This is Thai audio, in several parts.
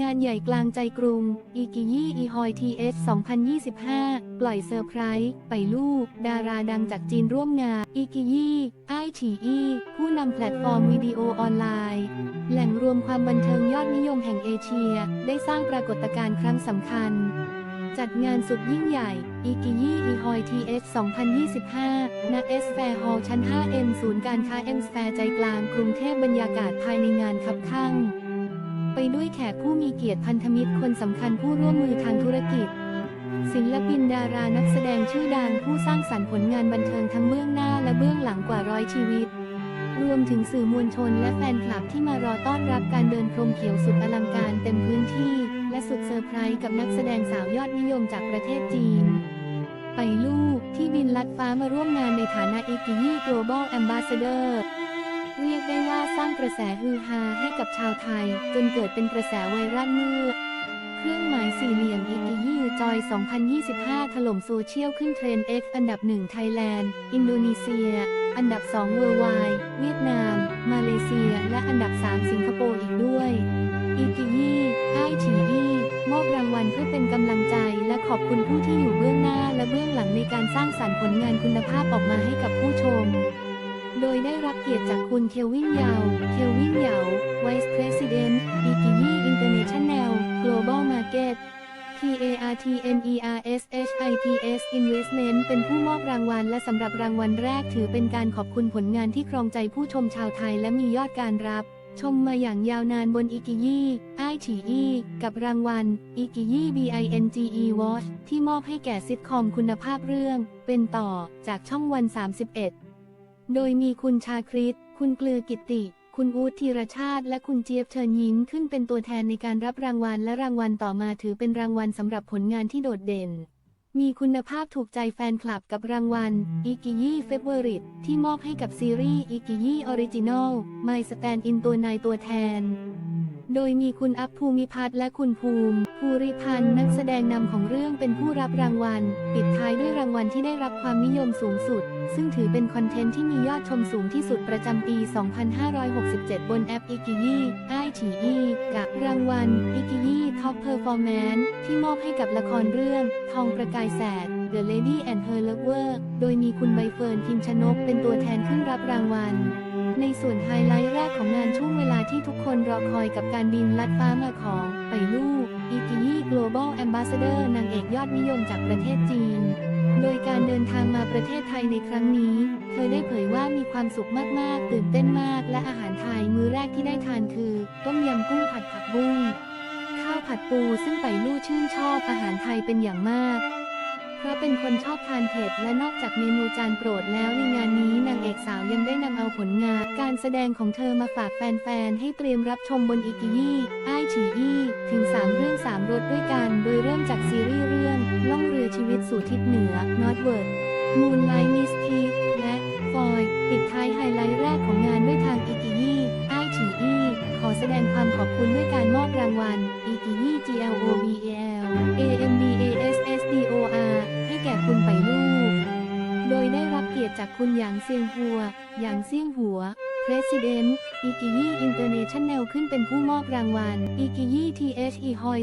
งานใหญ่กลางใจกรุง อีกิยี่อีฮอยทีเอส2025 ปล่อยเซอร์ไพรส์ ไปลูก ดาราดังจากจีนร่วมงาน อีกิยี่ไอฉีอีผู้นำแพลตฟอร์มวิดีโอออนไลน์ แหล่งรวมความบันเทิงยอดนิยมแห่งเอเชีย ได้สร้างปรากฏการณ์ครั้งสำคัญ จัดงานสุดยิ่งใหญ่ อีกิยี่อีฮอยทีเอส2025 ณเอสแฟร์ฮอลล์ชั้น 5M ศูนย์การค้าเอ็มสแฟร์ใจกลางกรุงเทพบรรยากาศภายในงานคับข้าง ไปด้วยแขกผู้มีเกียรติพันธมิตรคนสำคัญผู้ร่วมมือทางธุรกิจ ศิลปินดารานักแสดงชื่อดังผู้สร้างสรรค์ผลงานบันเทิงทั้งเบื้องหน้าและเบื้องหลังกว่าร้อยชีวิต รวมถึงสื่อมวลชนและแฟนคลับที่มารอต้อนรับการเดินพรมเขียวสุดอลังการเต็มพื้นที่ และสุดเซอร์ไพรส์กับนักแสดงสาวยอดนิยมจากประเทศจีนไปลูกที่บินลัดฟ้ามาร่วมงานในฐานะอีกิยี่ Global Ambassador เรียก ได้ว่าสร้างกระแสฮือฮาให้กับชาวไทย จนเกิดเป็นกระแสไวรัลเมื่อเครื่องหมายสี่เหลี่ยมอีกิยี่จอย 2025 ถล่มโซเชียลขึ้นเทรนด์ X อันดับ 1 ไทยแลนด์ อินโดนีเซีย อันดับ 2 เวอร์ไวเวียดนาม มาเลเซีย และอันดับ 3 สิงคโปร์อีกด้วยอีกิยี่ไอฉีอีมอบรางวัลเพื่อเป็นกำลังใจและขอบคุณผู้ที่อยู่เบื้องหน้าและเบื้องหลังในการสร้างสรรค์ผลงานคุณภาพออกมาให้กับผู้ชม โดยได้รับเกียรติจากคุณเควินเยาเควินเหยา Vice President อีกิยี่ International Global Market TARTNERSHIPS Investment เป็นผู้มอบรางวัลและสำหรับรางวัลแรกถือเป็นการขอบคุณผลงานที่ครองใจผู้ชมชาวไทยและมียอดการรับ ชมมาอย่างยาวนานบนอีกิยี่ไอฉีอีกับรางวัลอีกิยี่ BINGE Watch ที่มอบให้แก่ซิทคอมคุณภาพเรื่อง เป็นต่อจากช่องวัน 31 โดยมีคุณชาคริต คุณกลือกิติ คุณอูดธีรชาติ และคุณเจี๊ยบเชิญยิ้มขึ้นเป็นตัวแทนในการรับรางวัลและรางวัลต่อมาถือเป็นรางวัลสำหรับผลงานที่โดดเด่น มีคุณภาพถูกใจแฟนคลับกับรางวัลอิกิยี่เฟเวอริตที่มอบให้กับซีรีส์อิกิยี่ออริจินอล My Stand In ตัวนายตัวแทน โดยมีคุณอัพภูมิพัฒน์และคุณภูมิ ภูริพันธ์นักแสดงนำของเรื่องเป็นผู้รับรางวัล ปิดท้ายด้วยรางวัลที่ได้รับความนิยมสูงสุด ซึ่งถือเป็นคอนเทนต์ที่มียอดชมสูงที่สุดประจำปี 2567 บนแอปอีกิยี่ไอฉีอีกับรางวัลอีกิยี่ท็อปเพอร์ฟอร์แมนซ์ที่มอบให้กับละครเรื่อง ทองประกายแสด The Lady and Her Lover โดยมีคุณใบเฟิร์นพิมชนกเป็นตัวแทนขึ้นรับรางวัล ในส่วนไฮไลท์แรกของงานช่วงเวลาที่ทุกคนรอคอยกับการบินลัดฟ้ามาของ ไปลูกอีกิยี่ Global Ambassador นางเอกยอดนิยมจากประเทศจีน โดยการเดินทางมาประเทศไทยในครั้งนี้ เธอได้เผยว่ามีความสุขมาก ๆ ตื่นเต้นมาก และอาหารไทยมื้อแรกที่ได้ทานคือ ต้มยำกุ้งผัดผักบุ้งข้าวผัดปูซึ่งไปลู่ชื่นชอบอาหารไทยเป็นอย่างมาก ราะเป็นคนชอบทานเผ็ดและนอกจากเมนูจานโปรดแล้วในงานนี้นางเอกสาวยังได้นำเอาผลงาน การแสดงของเธอมาฝากแฟนๆ ให้เตรียมรับชมบนอีกิยี่ไอฉีอี้ถึง 3 เรื่อง 3รสด้วยกัน โดยเริ่มจากซีรีส์เรื่อง ล่องเรือชีวิตสู่ทิศเหนือ Northward Moonlight Mystic และฟอยปิดท้ายไฮไลท์แรกของงานด้วยทางอีกิยี่ไอฉีอี้ขอแสดงความขอบคุณด้วยการมอบรางวัลอีกิยี่ GLOBL AMD ยรติจากคุณหยางเซียงหัว หยางเซียงหัว President อีกิยี่ International ขึ้นเป็นผู้มอบรางวัลอีกิยี่ THE Hoi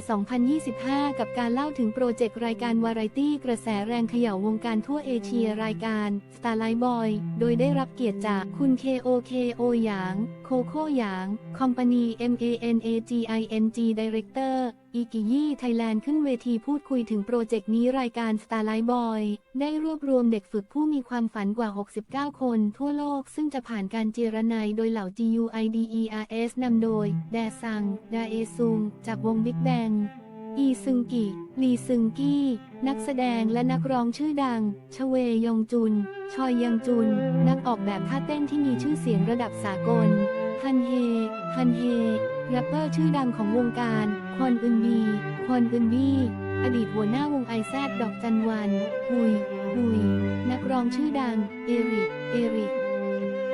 2025 กับการเล่าถึงโปรเจกต์รายการวาไรตี้กระแสแรงเขย่าวงการทั่วเอเชียรายการ Starlight Boy โดยได้รับเกียรติจากคุณ KOKO หยาง โคโค่หยาง Company MANAGING Director อีกิยี่ไทยแลนด์ขึ้นเวทีพูดคุยถึงโปรเจกต์นี้รายการ Starlight Boy ได้รวบรวมเด็กฝึกผู้มีความฝันกว่า 69 คนทั่วโลก ซึ่งจะผ่านการเจรไนโดยเหล่า GUIDERS นำโดย แดซัง ดาเอซุง จากวง Big Bang อีซึงกิลีซึงกี้ นักแสดงและนักร้องชื่อดัง ชเวยองจุน ชอยยังจุน นักออกแบบท่าเต้นที่มีชื่อเสียงระดับสากล ฮันเฮ ฮันเฮ แรปเปอร์ชื่อดังของวงการ ควอนอึนบี ควอนอึนบี อดีตหัวหน้าวงไอแซดดอกจันวันหุยหุย นักร้องชื่อดัง เอริก เอริก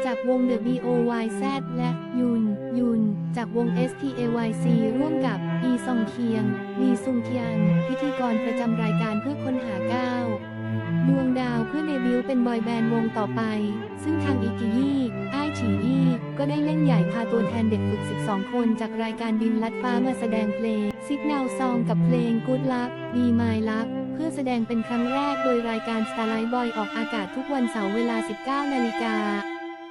จากวง The BOYZ และยุน ยุน จากวง STAYC ร่วมกับอีซองเคียง ลีซุงเคียน พิธีกรประจำรายการเพื่อค้นหาก้าว ดวงดาวเพื่อเดบิวต์เป็นบอยแบนด์วงต่อไป ซึ่งทางอิกิยี่อ้ายฉีอี้ก็ได้เล่นใหญ่พาตัวแทนเด็กฝึก 12 คนจากรายการบินลัดฟ้ามาแสดงเพลงซิก n น l ซองกับเพลง Good Luck Be My Luck เพื่อแสดงเป็นครั้งแรกโดยรายการ Starlight Boy ออกอากาศทุกวันเสาร์เวลา 19 นาฬิกา